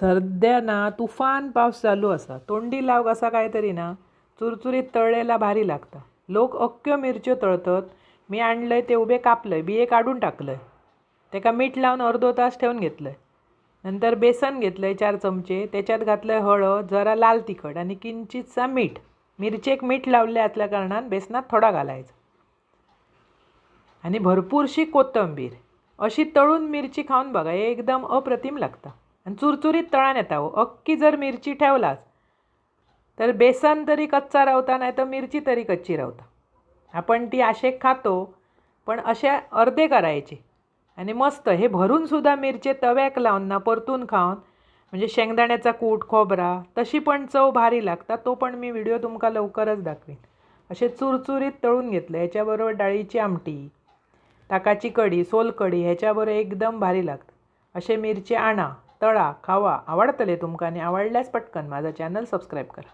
सध्या ना तुफान पाऊस चालू असा. तोंडी लाव असा काहीतरी ना. चुरचुरीत तळलेला भारी लागता. लोक अख्ख्यो मिरच्यो तळतत. मी आणलंय ते उभे कापलंय बिये काढून टाकलंय. तेका मीठ लावून अर्धो तास ठेवून घेतलंय. नंतर बेसन घेतलंय चार चमचे. त्याच्यात घातलंय हळद जरा लाल तिखट आणि किंचितसा मीठ. मिरचेक मीठ लावले असल्या कारणान बेसनात थोडा घालायचा. आणि भरपूरशी कोथंबीर. अशी तळून मिरची खाऊन बघा एकदम अप्रतिम लागता. आणि चुरचुरीत तळान येता हो. अख्खी जर मिरची ठेवलास तर बेसन तरी कच्चा रावता नाही तर मिरची तरी कच्ची रावता. आपण ती असे खातो पण असे अर्धे करायचे. आणि मस्त हे भरूनसुद्धा मिरचे तव्याक लावून ना परतून खाऊन म्हणजे शेंगदाण्याचा कूट खोबरा तशी पण चव भारी लागता तो पण मी व्हिडिओ तुमका लवकरच दाखवीन. असे चुरचुरीत तळून घेतलं याच्याबरोबर डाळीची आमटी ताकाची कढी सोलकढी ह्याच्याबरोबर एकदम भारी लागतं. असे मिरचे आणा. तळा खावा आवडतले तुमका आणि आवडल्यास पटकन माझा चॅनल सबस्क्राईब करा.